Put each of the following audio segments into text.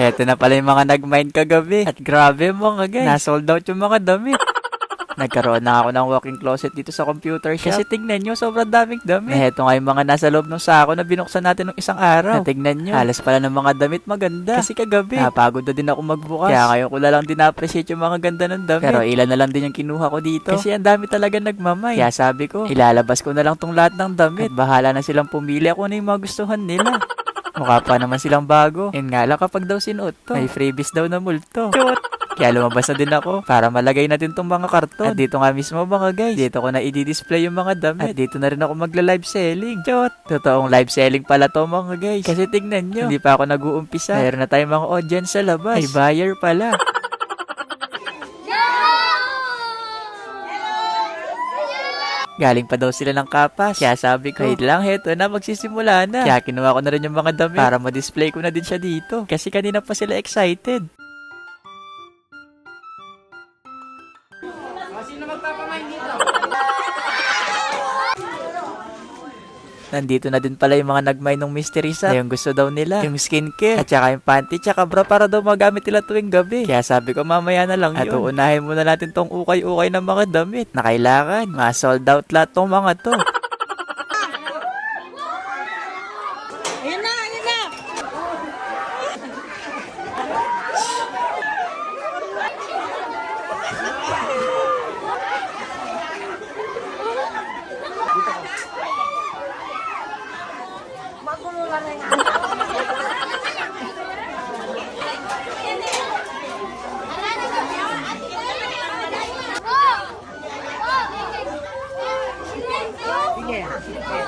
Heto na pala yung mga nag-mine kagabi. At grabe mga guys, nasold out yung mga damit. Nagkaroon na ako ng walking closet dito sa computer shop. Kasi tignan nyo, sobrang daming damit. Eh, heto nga yung mga nasa loob ng sako na binuksan natin nung isang araw. Na tignan nyo, halos pala ng mga damit maganda. Kasi kagabi, napagod na din ako magbukas. Kaya ngayon ko na lang din appreciate yung mga ganda ng damit. Pero ilan na lang din yung kinuha ko dito. Kasi ang dami talaga nagmamay. Kaya sabi ko, ilalabas ko na lang tong lahat ng damit. At bahala na silang pumili kung ano yung magustuhan nila. Mukha pa naman silang bago. Yun nga lang kapag daw sinuot to, may freebies daw na multo. Chot! Kaya lumabas na din ako para malagay natin tong mga karton. At dito nga mismo mga guys, dito ko na i-display yung mga damit. At dito na rin ako magla-live selling. Chot! Totoong live selling pala to mga guys. Kasi tignan nyo, hindi pa ako nag-uumpisa. Mayroon na tayong mga audience sa labas. May buyer pala. Galing pa daw sila ng kapas. Kaya sabi ko, wait lang, heto na, magsisimula na. Kaya kinuha ko na rin yung mga damit para ma-display ko na din siya dito. Kasi kanina pa sila excited. Nandito na din pala yung mga nagmay ng mystery sa yung gusto daw nila. Yung skincare, at saka yung panty, tsaka bra para daw magamit nila tuwing gabi. Kaya sabi ko mamaya na lang at yun. At uunahin muna natin tong ukay-ukay ng mga damit na kailangan. Mga sold out lahat tong mga to. Na, ayun na. Thank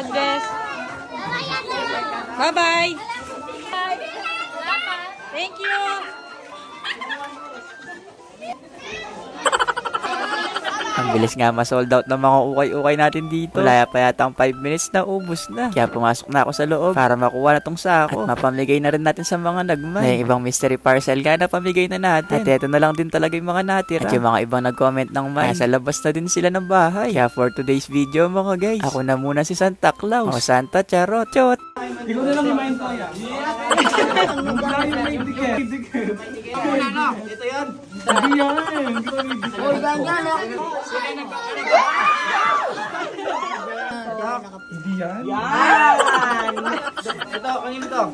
God bless. Bye-bye. Thank you. Ang bilis nga ma-sold out ng mga ukay-ukay natin dito. Wala pa yata ang 5 minutes na ubus na. Kaya pumasok na ako sa loob para makuha na tong sako. At mapamigay na rin natin sa mga nagmay. Na yung ibang mystery parcel nga na pamigay na natin. At eto na lang din talaga yung mga natira. At yung mga ibang nag-comment ng may. Nasa labas na din sila ng bahay. Kaya for today's video mga guys, ako na muna si Santa Claus. O Santa Charot. Chot! Ikaw na lang yung main tayo. Ito yan. Hindi yan. Hindi yan. Yan. Ito, kanino to?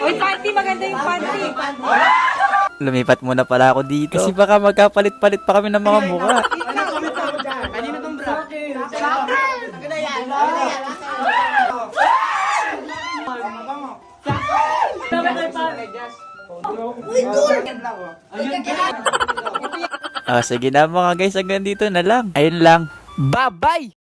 Uy, panty. Maganda yung panty. Lumipat muna pala ako dito. Kasi baka magkapalit-palit pa kami ng mga mukha. Ah, sige na mga guys, hanggang dito na lang. Ayun lang. Bye-bye!